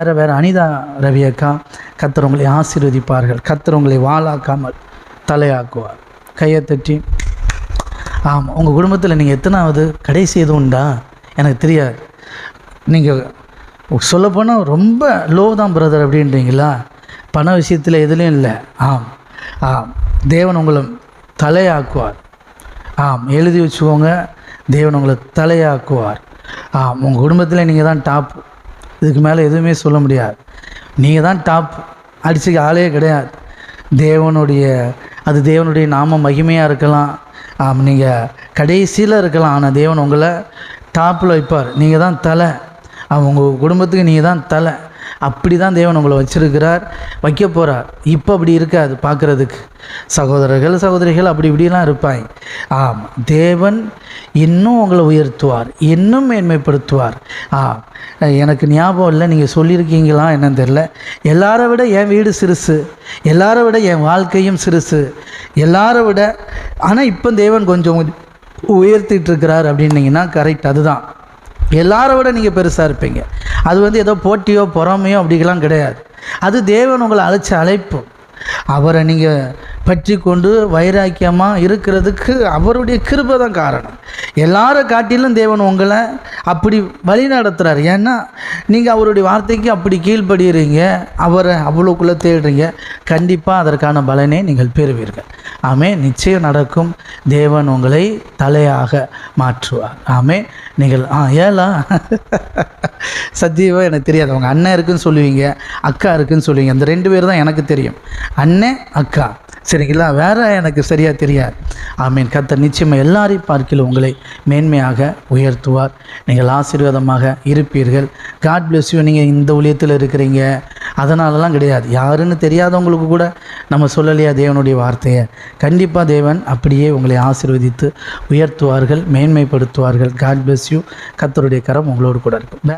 வேறு வேறு அனிதா ரவி அக்கா கத்தர் உங்களை ஆசீர்வதிப்பார்கள். கத்தர் உங்களை வாழாக்காமல் தலையாக்குவார். கையை தட்டி ஆமாம் உங்கள் குடும்பத்தில் நீங்கள் எத்தனாவது கடைசி எதுவும் உண்டா? எனக்கு தெரியாது. நீங்கள் சொல்லப்போனால் ரொம்ப லோ தான் பிரதர் அப்படின்றீங்களா? பண விஷயத்தில் எதுலேயும் இல்லை. ஆம் ஆம் தேவன் உங்களை தலையாக்குவார். ஆம் எழுதி வச்சுக்கோங்க தேவன் உங்களை தலையாக்குவார். ஆம் உங்கள் குடும்பத்தில் நீங்கள் தான் டாப் இதுக்கு மேலே எதுவுமே சொல்ல முடியாது. நீங்கள் தான் டாப் அடிச்சுக்க ஆளே கிடையாது. தேவனுடைய அது தேவனுடைய நாம மகிமையாக இருக்கலாம். நீங்கள் கடைசியில் இருக்கலாம். ஆனால் தேவன் உங்களை டாப்பில் வைப்பார். நீங்கள் தான் தலை. அவங்க உங்கள் குடும்பத்துக்கு நீங்கள் தான் தலை. அப்படி தான் தேவன் உங்களை வச்சிருக்கிறார் வைக்க போகிறார் இப்போ அப்படி இருக்காது பார்க்குறதுக்கு. சகோதரர்கள் சகோதரிகள் அப்படி இப்படிலாம் இருப்பாங்க ஆம் தேவன் இன்னும் உங்களை உயர்த்துவார் இன்னும் மேன்மைப்படுத்துவார். ஆ எனக்கு ஞாபகம் இல்லை நீங்கள் சொல்லியிருக்கீங்களா என்னன்னு தெரில எல்லாரை விட என் வீடு சிறுசு எல்லாரை விட என் வாழ்க்கையும் சிறுசு எல்லாரை விட ஆனால் இப்போ தேவன் கொஞ்சம் உயர்த்திட்டு இருக்கிறார் அப்படின்னீங்கன்னா கரெக்ட் அதுதான். எல்லாரை விட நீங்கள் பெருசாக இருப்பீங்க. அது வந்து ஏதோ போட்டியோ பொறாமையோ அப்படிலாம் கிடையாது. அது தேவன் உங்களை அழைச்ச அழைப்பு. அவரை நீங்கள் பற்றி கொண்டு வைராக்கியமாக இருக்கிறதுக்கு அவருடைய கிருபை தான் காரணம். எல்லாரை காட்டிலும் தேவன் உங்களை அப்படி வழி நடத்துகிறார் ஏன்னா நீங்கள் அவருடைய வார்த்தைக்கு அப்படி கீழ்ப்படுகிறீங்க அவரை அவ்வளோக்குள்ளே தேடுறீங்க. கண்டிப்பாக அதற்கான பலனை நீங்கள் பெறுவீர்கள். ஆமே நிச்சயம் நடக்கும். தேவன் உங்களை தலையாக மாற்றுவார். ஆமே நீங்கள் ஆ ஏலா? சத்தியமாக எனக்கு தெரியாது. அவங்க அண்ணன் இருக்குன்னு சொல்லுவீங்க அக்கா இருக்குன்னு சொல்லுவீங்க. அந்த ரெண்டு பேர் தான் எனக்கு தெரியும். அண்ணன் அக்கா. சரிங்களா? வேற எனக்கு சரியாக தெரியாது. ஆமீன். கத்தர் நிச்சயமாக எல்லாரையும் பார்க்கல உங்களை மேன்மையாக உயர்த்துவார். நீங்கள் ஆசீர்வாதமாக இருப்பீர்கள். காட் பிளஸ் யூ நீங்கள் இந்த ஊழியத்தில் இருக்கிறீங்க. அதனாலலாம் கிடையாது. யாருன்னு தெரியாதவங்களுக்கு கூட நம்ம சொல்லலையா தேவனுடைய வார்த்தையை? கண்டிப்பாக தேவன் அப்படியே உங்களை ஆசீர்வதித்து உயர்த்துவார்கள் மேன்மைப்படுத்துவார்கள். காட் பிளஸ் யூ கத்தருடைய கரம் உங்களோடு கூட இருக்கும்.